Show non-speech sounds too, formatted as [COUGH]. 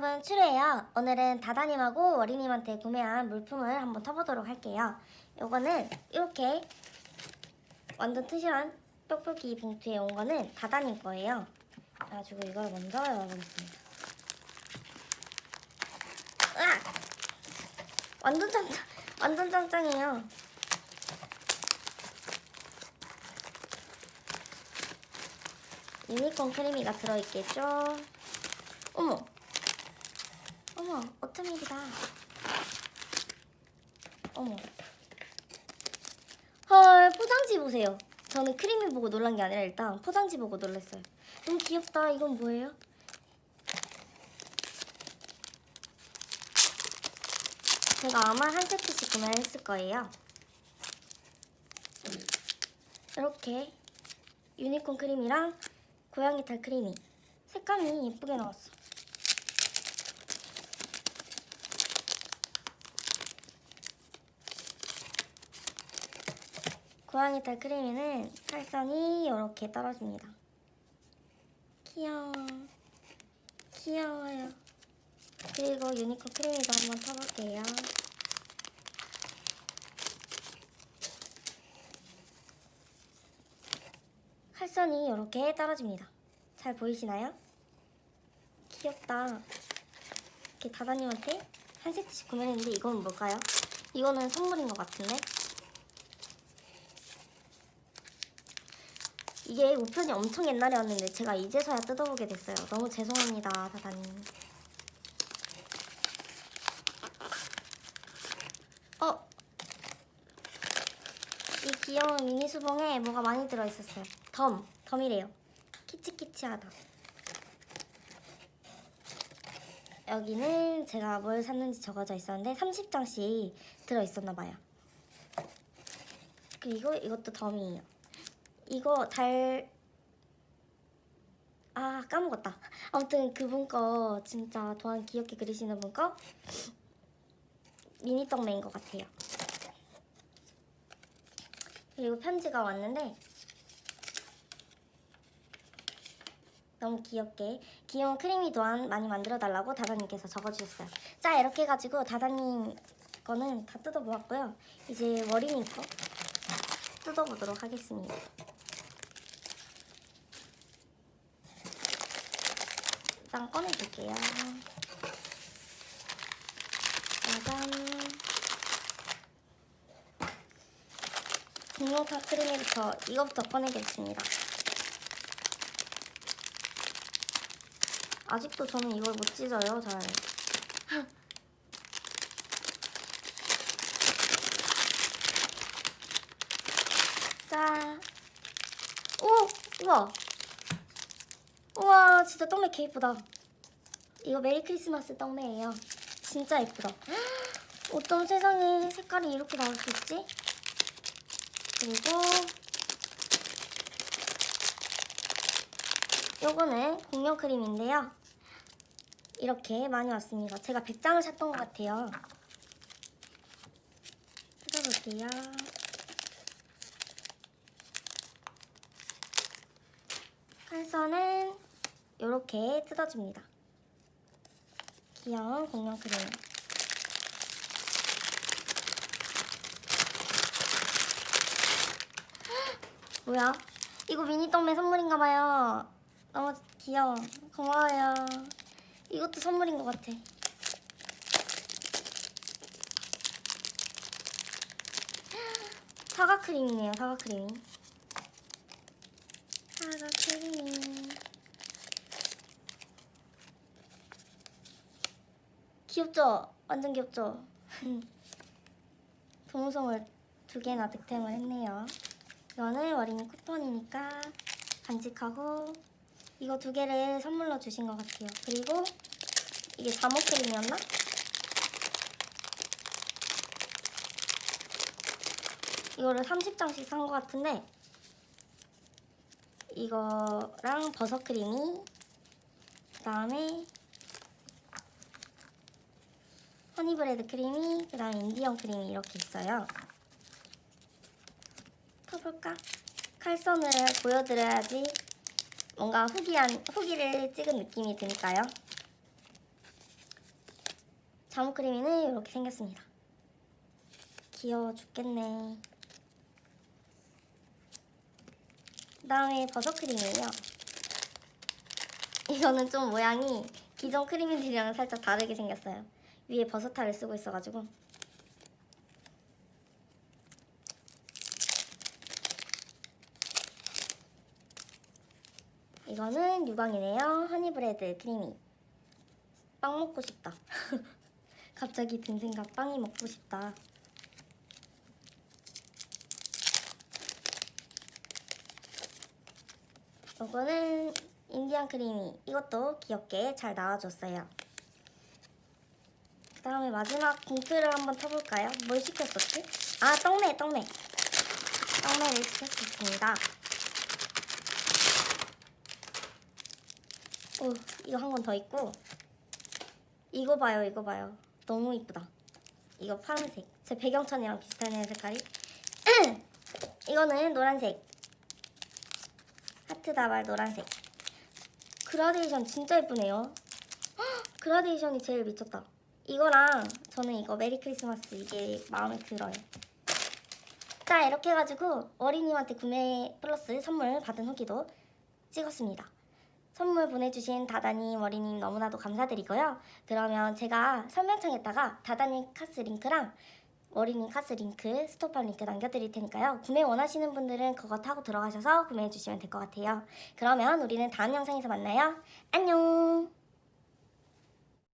여러분 추루예요. 오늘은 다다님하고 어린이님한테 구매한 물품을 한번 터보도록 할게요. 요거는 이렇게 완전 튼실한 뾱뾱이 봉투에 온 거는 다다님 거예요. 그래가지고 이걸 먼저 열어보겠습니다. 으악! 완전 짱짱, 완전 짱짱해요. 유니콘 크리미가 들어있겠죠? 어머! 어머, 오트밀이다. 어머. 헐, 포장지 보세요. 저는 크림을 보고 놀란 게 아니라 일단 포장지 보고 놀랐어요. 너무 귀엽다. 이건 뭐예요? 제가 아마 한 세트씩 구매를 했을 거예요. 이렇게 유니콘 크림이랑 고양이 털 크림이 색감이 예쁘게 나왔어. 고양이 털 크림에는 살선이 이렇게 떨어집니다. 귀여워. 귀여워요. 그리고 유니콘 크림도 한번 타볼게요. 칼선이 이렇게 떨어집니다. 잘 보이시나요? 귀엽다. 이렇게 다다님한테 한 세트씩 구매했는데 이건 뭘까요? 이거는 선물인 것 같은데? 이게 우편이 엄청 옛날에 왔는데 제가 이제서야 뜯어보게 됐어요. 너무 죄송합니다, 다다님. 어? 이 귀여운 미니 수봉에 뭐가 많이 들어있었어요. 덤, 덤이래요. 키치키치하다. 여기는 제가 뭘 샀는지 적어져 있었는데 30장씩 들어있었나봐요. 그리고 이것도 덤이에요. 이거 달... 아 까먹었다. 아무튼 그분 거 진짜 도안 귀엽게 그리시는 분 거 미니 떡메인 것 같아요. 그리고 편지가 왔는데 너무 귀엽게 귀여운 크리미 도안 많이 만들어 달라고 다다님께서 적어주셨어요. 자 이렇게 해가지고 다다님 거는 다 뜯어보았고요. 이제 워리님 거 뜯어보도록 하겠습니다. 일단 꺼내볼게요. 짜잔. 분홍파 크림부터 이거부터 꺼내겠습니다. 아직도 저는 이걸 못 찢어요, 잘. [LAUGHS] 자. 오! 우와! 우와, 진짜 떡메 개 이쁘다. 이거 메리 크리스마스 떡메예요. 진짜 예쁘다. [GASPS] 어떤 세상에 색깔이 이렇게 나올 수 있지? 그리고 요거는 공룡 크림인데요. 이렇게 많이 왔습니다. 제가 100장을 샀던 것 같아요. 뜯어볼게요. 칼선은 이렇게 뜯어줍니다. 귀여운 공룡 크림. [GASPS] 뭐야? 이거 미니 떡메 선물인가봐요. 너무 귀여워. 고마워요. 이것도 선물인 것 같아. [GASPS] 사과 크림이네요, 사과 크림. 사과 크림. 귀엽죠? 완전 귀엽죠? [LAUGHS] 동성을 두 개나 득템을 했네요. 이거는 어린이 쿠폰이니까 간직하고 이거 두 개를 선물로 주신 것 같아요. 그리고 이게 자모 크림이었나? 이거를 30장씩 산 것 같은데 이거랑 버섯 크림이 그 다음에 허니브레드 크림이 그 다음에 인디언 크림이 이렇게 있어요. 펴볼까? 칼선을 보여드려야지 뭔가 후기한, 후기를 찍은 느낌이 드니까요. 자무 크림이는 이렇게 생겼습니다. 귀여워 죽겠네. 그다음에 버섯 크림이에요. 이거는 좀 모양이 기존 크림들이랑 살짝 다르게 생겼어요. 위에 버섯알을 쓰고 있어가지고. 이거는 유광이네요. 허니브레드 크리미. 빵 먹고 싶다. [LAUGHS] 갑자기 든 생각 빵이 먹고 싶다. 이거는 인디안 크리미. 이것도 귀엽게 잘 나와줬어요. 그 다음에 마지막 봉투를 한번 터볼까요? 뭘 시켰었지? 아, 떡메, 떡메. 떡메를 시켰었습니다. 오, 이거 한건더 있고. 이거 봐요, 이거 봐요. 너무 이쁘다. 이거 파란색. 제 배경천이랑 비슷하네요, 색깔이. [CLEARS THROAT] 이거는 노란색. 하트 다발 노란색. 그라데이션 진짜 예쁘네요. 헉, [GASPS] 그라데이션이 제일 미쳤다. 이거랑 저는 이거 메리 크리스마스 이게 마음에 들어요. 자 이렇게 해가지고 어린이한테 구매 플러스 선물 받은 후기도 찍었습니다. 선물 보내주신 다다님 어린이님 너무나도 감사드리고요. 그러면 제가 설명창에다가 다다님 카스 링크랑 어린이 카스 링크, 스토팝 링크 남겨드릴 테니까요. 구매 원하시는 분들은 그거 타고 들어가셔서 구매해주시면 될 것 같아요. 그러면 우리는 다음 영상에서 만나요. 안녕!